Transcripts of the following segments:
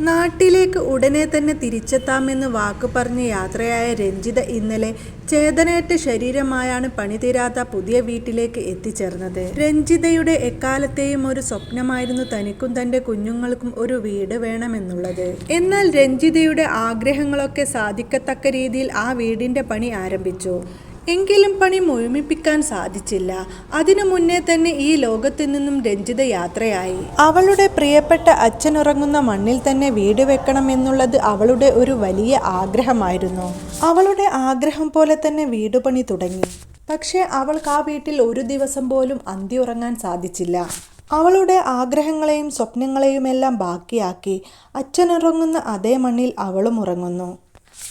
നാട്ടിലേക്ക് ഉടനെ തന്നെ തിരിച്ചെത്താമെന്ന് വാക്ക് പറഞ്ഞ് യാത്രയായ രഞ്ജിത ഇന്നലെ ചേതനേറ്റ ശരീരമായാണ് പണിതീരാത്ത പുതിയ വീട്ടിലേക്ക് എത്തിച്ചേർന്നത്. രഞ്ജിതയുടെ എക്കാലത്തെയും ഒരു സ്വപ്നമായിരുന്നു തനിക്കും തന്റെ കുഞ്ഞുങ്ങൾക്കും ഒരു വീട് വേണമെന്നുള്ളത്. എന്നാൽ രഞ്ജിതയുടെ ആഗ്രഹങ്ങളൊക്കെ സാധിക്കത്തക്ക രീതിയിൽ ആ വീടിന്റെ പണി ആരംഭിച്ചു. എങ്കിലും പണി മുഴുമിപ്പിക്കാൻ സാധിച്ചില്ല. അതിനു മുന്നേ തന്നെ ഈ ലോകത്തു നിന്നും രഞ്ജിത യാത്രയായി. അവളുടെ പ്രിയപ്പെട്ട അച്ഛൻ ഉറങ്ങുന്ന മണ്ണിൽ തന്നെ വീട് വെക്കണം എന്നുള്ളത് അവളുടെ ഒരു വലിയ ആഗ്രഹമായിരുന്നു. അവളുടെ ആഗ്രഹം പോലെ തന്നെ വീട് പണി തുടങ്ങി. പക്ഷേ അവൾക്ക് ആ വീട്ടിൽ ഒരു ദിവസം പോലും അന്തി ഉറങ്ങാൻ സാധിച്ചില്ല. അവളുടെ ആഗ്രഹങ്ങളെയും സ്വപ്നങ്ങളെയുമെല്ലാം ബാക്കിയാക്കി അച്ഛനുറങ്ങുന്ന അതേ മണ്ണിൽ അവളും ഉറങ്ങുന്നു.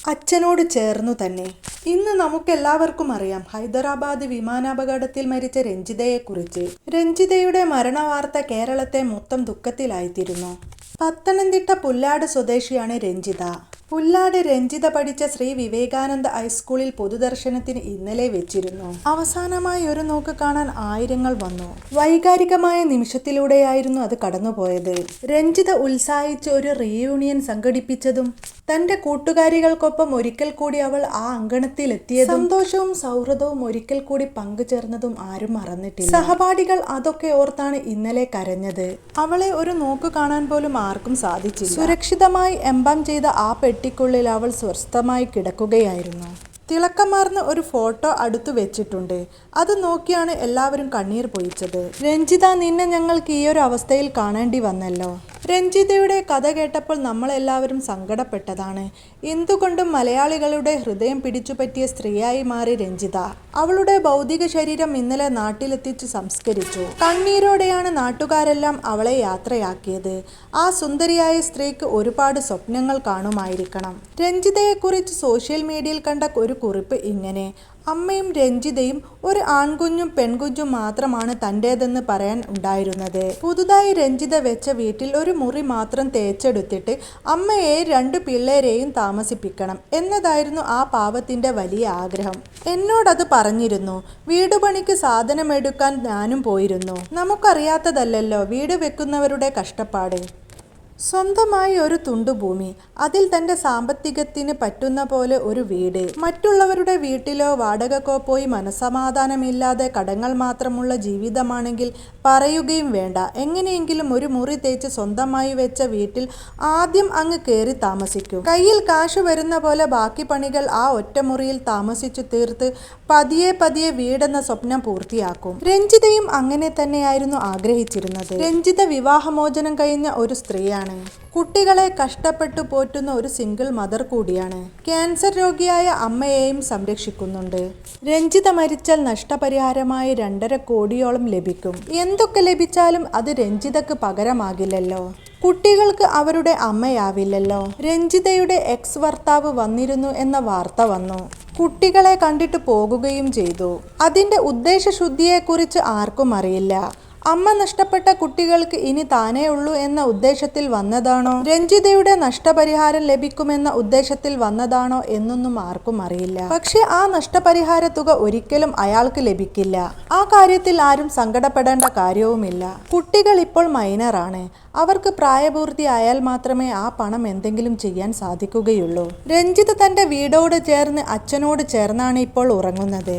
അച്ഛനോട് ചേർന്നു തന്നെ. ഇന്ന് നമുക്കെല്ലാവർക്കും അറിയാം ഹൈദരാബാദ് വിമാനാപകടത്തിൽ മരിച്ച രഞ്ജിതയെക്കുറിച്ച്. രഞ്ജിതയുടെ മരണവാർത്ത കേരളത്തെ മൊത്തം ദുഃഖത്തിലായിത്തീരുന്നു. പത്തനംതിട്ട പുല്ലാട് സ്വദേശിയാണ് രഞ്ജിത. പുല്ലാട് രഞ്ജിത പഠിച്ച ശ്രീ വിവേകാനന്ദ ഹൈസ്കൂളിൽ പൊതുദർശനത്തിന് ഇന്നലെ വെച്ചിരുന്നു. അവസാനമായി ഒരു നോക്ക് കാണാൻ ആയിരങ്ങൾ വന്നു. വൈകാരികമായ നിമിഷത്തിലൂടെയായിരുന്നു അത് കടന്നുപോയത്. രഞ്ജിത ഉത്സാഹിച്ച് ഒരു റീയൂണിയൻ സംഘടിപ്പിച്ചതും തന്റെ കൂട്ടുകാരികൾക്കൊപ്പം ഒരിക്കൽ കൂടി അവൾ ആ അങ്കണത്തിൽ എത്തിയതും സന്തോഷവും സൗഹൃദവും ഒരിക്കൽ കൂടി പങ്കുചേർന്നതും ആരും മറന്നിട്ടില്ല. സഹപാഠികൾ അതൊക്കെ ഓർത്താണ് ഇന്നലെ കരഞ്ഞത്. അവളെ ഒരു നോക്ക് കാണാൻ പോലും ആർക്കും സാധിച്ചില്ല. സുരക്ഷിതമായി എംബാം ചെയ്ത ആ പെട്ടിക്കുള്ളിൽ അവൾ സ്വസ്ഥമായി കിടക്കുകയായിരുന്നു. തിളക്കമാർന്ന ഒരു ഫോട്ടോ അടുത്തു വെച്ചിട്ടുണ്ട്. അത് നോക്കിയാണ് എല്ലാവരും കണ്ണീർ പൊഴിച്ചത്. രഞ്ജിത നിന്നെ ഞങ്ങൾക്ക് ഈ ഒരു അവസ്ഥയിൽ കാണേണ്ടി വന്നല്ലോ. രഞ്ജിതയുടെ കഥ കേട്ടപ്പോൾ നമ്മളെല്ലാവരും സങ്കടപ്പെട്ടതാണ്. എന്തുകൊണ്ടും മലയാളികളുടെ ഹൃദയം പിടിച്ചുപറ്റിയ സ്ത്രീയായി മാറി രഞ്ജിത. അവളുടെ ഭൗതിക ശരീരം ഇന്നലെ നാട്ടിലെത്തിച്ച് സംസ്കരിച്ചു. കണ്ണീരോടെയാണ് നാട്ടുകാരെല്ലാം അവളെ യാത്രയാക്കിയത്. ആ സുന്ദരിയായ സ്ത്രീക്ക് ഒരുപാട് സ്വപ്നങ്ങൾ കാണുമായിരിക്കണം. രഞ്ജിതയെക്കുറിച്ച് സോഷ്യൽ മീഡിയയിൽ കണ്ട ഒരു കുറിപ്പ് ഇങ്ങനെ. അമ്മയും രഞ്ജിതയും ഒരു ആൺകുഞ്ഞും പെൺകുഞ്ഞും മാത്രമാണ് തന്റേതെന്ന് പറയാൻ ഉണ്ടായിരുന്നത്. പുതുതായി രഞ്ജിത വെച്ച വീട്ടിൽ ഒരു മുറി മാത്രം തേച്ചെടുത്തിട്ട് അമ്മയെ രണ്ട് പിള്ളേരെയും താമസിപ്പിക്കണം എന്നതായിരുന്നു ആ പാവത്തിന്റെ വലിയ ആഗ്രഹം. എന്നോടത് പറഞ്ഞിരുന്നു വീടുപണിക്ക് സാധനമെടുക്കാൻ ഞാനും പോയിരുന്നു. നമുക്കറിയാത്തതല്ലല്ലോ വീട് വെക്കുന്നവരുടെ കഷ്ടപ്പാട്. സ്വന്തമായി ഒരു തുണ്ടുഭൂമി അതിൽ തന്റെ സാമ്പത്തികത്തിന് പറ്റുന്ന പോലെ ഒരു വീട് മറ്റുള്ളവരുടെ വീട്ടിലോ വാടകക്കോ പോയി മനസമാധാനമില്ലാതെ കടങ്ങൾ മാത്രമുള്ള ജീവിതമാണെങ്കിൽ പറയുകയും വേണ്ട. എങ്ങനെയെങ്കിലും ഒരു മുറി തേച്ച് സ്വന്തമായി വെച്ച വീട്ടിൽ ആദ്യം അങ്ങ് കയറി താമസിക്കും. കയ്യിൽ കാശ് വരുന്ന പോലെ ബാക്കി പണികൾ ആ ഒറ്റമുറിയിൽ താമസിച്ചു തീർത്ത് പതിയെ പതിയെ വീടെന്ന സ്വപ്നം പൂർത്തിയാക്കും. രഞ്ജിതയും അങ്ങനെ തന്നെയായിരുന്നു ആഗ്രഹിച്ചിരുന്നത്. രഞ്ജിത വിവാഹമോചനം കഴിഞ്ഞ ഒരു സ്ത്രീയാണ്. കുട്ടികളെ കഷ്ടപ്പെട്ടു പോറ്റുന്ന ഒരു സിംഗിൾ മദർ കൂടിയാണ്. ക്യാൻസർ രോഗിയായ അമ്മയെയും സംരക്ഷിക്കുന്നുണ്ട്. രഞ്ജിത മരിച്ചാൽ നഷ്ടപരിഹാരമായി രണ്ടര കോടിയോളം ലഭിക്കും. എന്തൊക്കെ ലഭിച്ചാലും അത് രഞ്ജിതക്ക് പകരമാകില്ലല്ലോ. കുട്ടികൾക്ക് അവരുടെ അമ്മയാവില്ലല്ലോ. രഞ്ജിതയുടെ എക്സ് ഭർത്താവ് വന്നിരുന്നു എന്ന വാർത്ത വന്നു. കുട്ടികളെ കണ്ടിട്ട് പോകുകയും ചെയ്തു. അതിന്റെ ഉദ്ദേശശുദ്ധിയെക്കുറിച്ച് ആർക്കും അറിയില്ല. അമ്മ നഷ്ടപ്പെട്ട കുട്ടികൾക്ക് ഇനി താനേ ഉള്ളൂ എന്ന ഉദ്ദേശത്തിൽ വന്നതാണോ? രഞ്ജിതയുടെ നഷ്ടപരിഹാരം ലഭിക്കുമെന്ന ഉദ്ദേശത്തിൽ വന്നതാണോ എന്നൊന്നും ആർക്കും അറിയില്ല. പക്ഷെ ആ നഷ്ടപരിഹാര തുക ഒരിക്കലും അയാൾക്ക് ലഭിക്കില്ല. ആ കാര്യത്തിൽ ആരും സങ്കടപ്പെടേണ്ട കാര്യവുമില്ല. കുട്ടികൾ ഇപ്പോൾ മൈനറാണ്. അവർക്ക് പ്രായപൂർത്തിയായാൽ മാത്രമേ ആ പണം എന്തെങ്കിലും ചെയ്യാൻ സാധിക്കുകയുള്ളൂ. രഞ്ജിത്ത് തന്റെ വീടോട് ചേർന്ന് അച്ഛനോട് ചേർന്നാണ് ഇപ്പോൾ ഉറങ്ങുന്നത്.